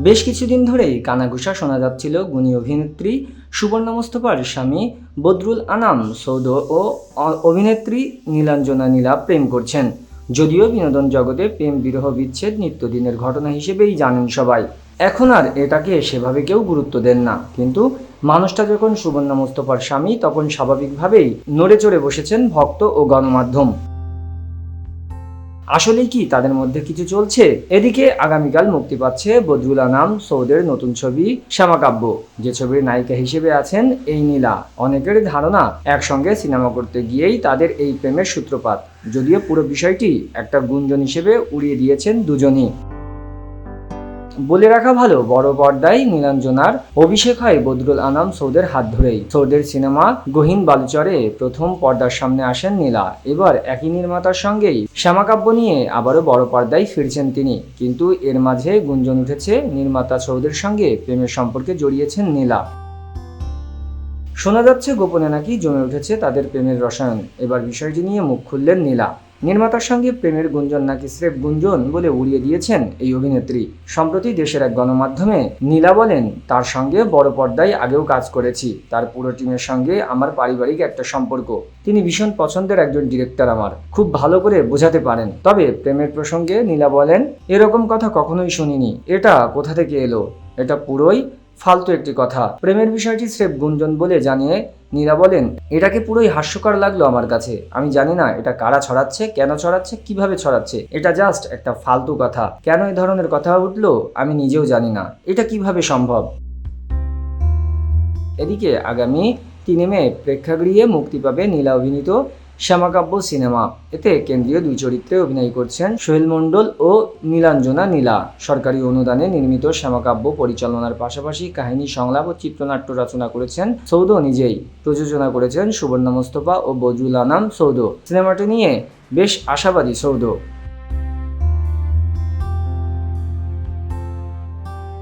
বেশ কিছুদিন ধরেই কানাঘুষা শোনা যাচ্ছিল গুণী অভিনেত্রী সুবর্ণ মোস্তফার স্বামী বদরুল আনাম সৌদ ও অভিনেত্রী নীলাঞ্জনা নীলা প্রেম করছেন। যদিও বিনোদন জগতে প্রেম বিরহ বিচ্ছেদ নিত্যদিনের ঘটনা হিসেবেই জানেন সবাই। এখন আর এটাকে সেভাবে কেউ গুরুত্ব দেন না। কিন্তু মানুষটা যখন সুবর্ণ মোস্তফার স্বামী, তখন স্বাভাবিকভাবেই নড়ে চড়ে বসেছেন ভক্ত ও গণমাধ্যম। আসলেই কি তাদের মধ্যে কিছু চলছে? এদিকে আগামীকাল মুক্তি পাচ্ছে বদরুল আনাম সৌদের নতুন ছবি শ্যামাকাব্য। যে ছবির নায়িকা হিসেবে আছেন এই নীলা অনেকের ধারণা, একসঙ্গে সিনেমা করতে গিয়েই তাদের এই প্রেমের সূত্রপাত। যদিও পুরো বিষয়টি একটা গুঞ্জন হিসেবে উড়িয়ে দিয়েছেন দুজনই। বলে রাখা ভালো, বড় পর্দায় নীলাঞ্জনার অভিষেক হয় বদরুল আনাম সৌদের হাত ধরেই। সৌদের সিনেমা গহীন বালুচরে প্রথম পর্দার সামনে আসেন নীলা। এবার একই নির্মাতার সঙ্গেই শ্যামাকাব্য নিয়ে আবারও বড় পর্দায় ফিরছেন তিনি। কিন্তু এর মাঝে গুঞ্জন উঠেছে নির্মাতা সৌদের সঙ্গে প্রেমের সম্পর্কে জড়িয়েছেন নীলা। শোনা যাচ্ছে গোপনে নাকি জমে উঠেছে তাদের প্রেমের রসায়ন। এবার বিষয়টি নিয়ে মুখ খুললেন নীলা। নির্মাতার সঙ্গে প্রেমের গুঞ্জন নাকি স্রেফ গুঞ্জন বলে উড়িয়ে দিয়েছেন এই অভিনেত্রী? সম্প্রতি দেশের এক গণমাধ্যমে নীলা বলেন, তার সঙ্গে বড় পর্দায় আগেও কাজ করেছি। তার পুরো টিমের সঙ্গে আমার পারিবারিক একটা সম্পর্ক। তিনি ভীষণ পছন্দের একজন ডিরেক্টর আমার। খুব ভালো করে বোঝাতে পারেন। তবে প্রেমের প্রসঙ্গে নীলা বলেন, এরকম কথা কখনোই শুনিনি। এটা কোথা থেকে এলো? এটা পুরোই ফালতু একটি কথা। প্রেমের বিষয়টি স্রেফ গুঞ্জন বলে জানিয়ে নীরা বলেন, এটাকে পুরোই হাস্যকর লাগল আমার কাছে। আমি জানি না এটা কারা ছড়াচ্ছে, কেন ছড়াচ্ছে, কীভাবে ছড়াচ্ছে। এটা জাস্ট একটা ফালতু কথা। কেন এই ধরনের কথা উঠল, আমি নিজেও জানি না। এটা কীভাবে সম্ভব? এদিকে আগামী তিনে মে প্রেক্ষাগৃহে মুক্তি পাবে নীলা অভিনীত শ্যামাকাব্য সিনেমা। এতে কেন্দ্রীয় দুই চরিত্রে অভিনয় করছেন সোহেল মণ্ডল ও নীলাঞ্জনা নীলা। সরকারি অনুদানে নির্মিত শ্যামাকাব্য পরিচালনার পাশাপাশি কাহিনী, সংলাপ ও চিত্রনাট্য রচনা করেছেন সৌদ নিজেই। প্রযোজনা করেছেন সুবর্ণ মোস্তফা ও বজুল আনাম সৌদ সিনেমাটি নিয়ে বেশ আশাবাদী সৌদ